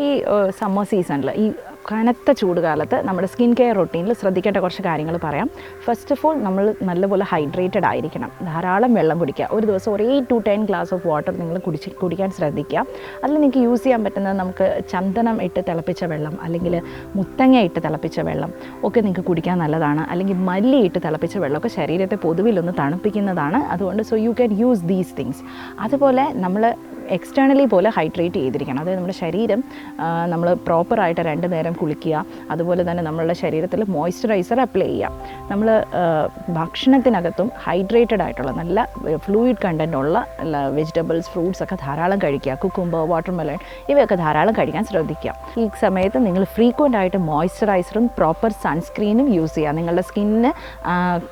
ഈ സമ്മർ സീസണിൽ ഈ കനത്ത ചൂട് ചൂടുകാലത്ത് നമ്മുടെ സ്കിൻ കെയർ റൊട്ടീനിൽ ശ്രദ്ധിക്കേണ്ട കുറച്ച് കാര്യങ്ങൾ പറയാം. ഫസ്റ്റ് ഓഫ് ഓൾ നമ്മൾ നല്ലപോലെ ഹൈഡ്രേറ്റഡ് ആയിരിക്കണം. ധാരാളം വെള്ളം കുടിക്കുക. ഒരു ദിവസം ഒരു to ten glass of water നിങ്ങൾ കുടിച്ച് കുടിക്കാൻ ശ്രദ്ധിക്കുക. അതിൽ നിങ്ങൾക്ക് യൂസ് ചെയ്യാൻ പറ്റുന്നത് നമുക്ക് ചന്ദനം ഇട്ട് തിളപ്പിച്ച വെള്ളം അല്ലെങ്കിൽ മുത്തങ്ങ ഇട്ട് തിളപ്പിച്ച വെള്ളം ഒക്കെ നിങ്ങൾക്ക് കുടിക്കാൻ നല്ലതാണ്. അല്ലെങ്കിൽ മല്ലി ഇട്ട് തിളപ്പിച്ച വെള്ളമൊക്കെ ശരീരത്തെ പൊതുവിലൊന്ന് തണുപ്പിക്കുന്നതാണ്. അതുകൊണ്ട് so you can use these things അതുപോലെ നമ്മൾ എക്സ്റ്റേണലി പോലെ ഹൈഡ്രേറ്റ് ചെയ്തിരിക്കണം. അതായത് നമ്മുടെ ശരീരം നമ്മൾ പ്രോപ്പറായിട്ട് രണ്ട് നേരം കുളിക്കുക അതുപോലെ തന്നെ നമ്മളുടെ ശരീരത്തിൽ മോയ്സ്ചറൈസർ അപ്ലൈ ചെയ്യുക. നമ്മൾ ഭക്ഷണത്തിനകത്തും ഹൈഡ്രേറ്റഡ് ആയിട്ടുള്ള നല്ല ഫ്ലൂയിഡ് കണ്ടന്റ് ഉള്ള വെജിറ്റബിൾസ് ഫ്രൂട്ട്സ് ഒക്കെ ധാരാളം കഴിക്കുക. കുക്കുംബർ വാട്ടർമെലൺ ഇവയൊക്കെ ധാരാളം കഴിക്കാൻ ശ്രദ്ധിക്കുക. ഈ സമയത്ത് നിങ്ങൾ ഫ്രീക്വന്റ് ആയിട്ട് മോയ്സ്ചറൈസറും പ്രോപ്പർ സൺസ്ക്രീനും യൂസ് ചെയ്യുക. നിങ്ങളുടെ സ്കിന്നിന്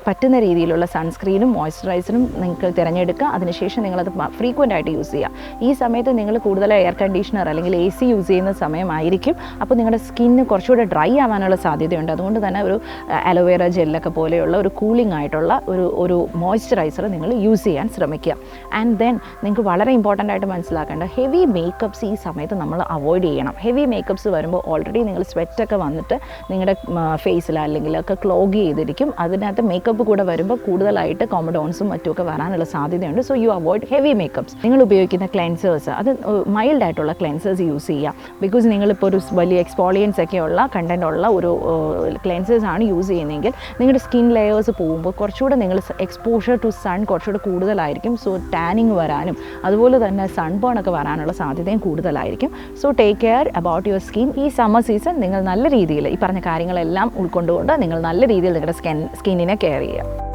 പറ്റുന്ന രീതിയിലുള്ള സൺസ്ക്രീനും മോയ്സ്ചറൈസറും നിങ്ങൾക്ക് തിരഞ്ഞെടുക്കുക. അതിനുശേഷം നിങ്ങളത് ഫ്രീക്വന്റ് ആയിട്ട് യൂസ് ചെയ്യുക. ഈ സമയത്ത് നിങ്ങൾ കൂടുതൽ എയർ കണ്ടീഷണർ അല്ലെങ്കിൽ എ സി യൂസ് ചെയ്യുന്ന സമയമായിരിക്കും. അപ്പോൾ നിങ്ങളുടെ സ്കിന്ന് കുറച്ചുകൂടെ ഡ്രൈ ആവാനുള്ള സാധ്യതയുണ്ട്. അതുകൊണ്ട് തന്നെ ഒരു അലോവേറ ജെല്ലൊക്കെ പോലെയുള്ള ഒരു കൂളിംഗ് ആയിട്ടുള്ള ഒരു ഒരു മോയ്സ്ചറൈസർ നിങ്ങൾ യൂസ് ചെയ്യാൻ ശ്രമിക്കുക. ആൻഡ് ദെൻ നിങ്ങൾക്ക് വളരെ ഇമ്പോർട്ടന്റ് ആയിട്ട് മനസ്സിലാക്കേണ്ട ഹെവി മേക്കപ്പ്സ് ഈ സമയത്ത് നമ്മൾ അവോയ്ഡ് ചെയ്യണം. ഹെവി മേക്കപ്പ്സ് വരുമ്പോൾ ഓൾറെഡി നിങ്ങൾ സ്വെറ്റൊക്കെ വന്നിട്ട് നിങ്ങളുടെ ഫേസിൽ അല്ലെങ്കിൽ ഒക്കെ ക്ലോഗ് ചെയ്തിരിക്കും. അതിനകത്ത് മേക്കപ്പ് കൂടെ വരുമ്പോൾ കൂടുതലായിട്ട് കോമഡോൺസും മറ്റുമൊക്കെ വരാനുള്ള സാധ്യതയുണ്ട്. So you avoid heavy makeups നിങ്ങൾ ഉപയോഗിക്കുന്ന ക്ലെൻസേഴ്സ് അത് മൈൽഡ് ആയിട്ടുള്ള ക്ലെൻസേഴ്സ് യൂസ് ചെയ്യുക ബിക്കോസ് നിങ്ങളിപ്പോൾ ഒരു വലിയ എക്സ്പോളിയൻസ് ഒക്കെയുള്ള കണ്ടന്റ് ഉള്ള ഒരു ക്ലെൻസേഴ്സ് ആണ് യൂസ് ചെയ്യുന്നതെങ്കിൽ നിങ്ങളുടെ സ്കിൻ ലെയേഴ്സ് പോകുമ്പോൾ കുറച്ചുകൂടെ നിങ്ങൾ എക്സ്പോഷർ ടു സൺ കുറച്ചുകൂടെ കൂടുതലായിരിക്കും. സോ ടാനിങ് വരാനും അതുപോലെ തന്നെ സൺബേൺ ഒക്കെ വരാനുള്ള സാധ്യതയും കൂടുതലായിരിക്കും. So take care about your skin ഈ സമ്മർ സീസൺ നിങ്ങൾ നല്ല രീതിയിൽ ഈ പറഞ്ഞ കാര്യങ്ങളെല്ലാം ഉൾക്കൊണ്ടുകൊണ്ട് നിങ്ങൾ നല്ല രീതിയിൽ നിങ്ങളുടെ സ്കിൻ സ്കിന്നിനെ കെയർ ചെയ്യുക.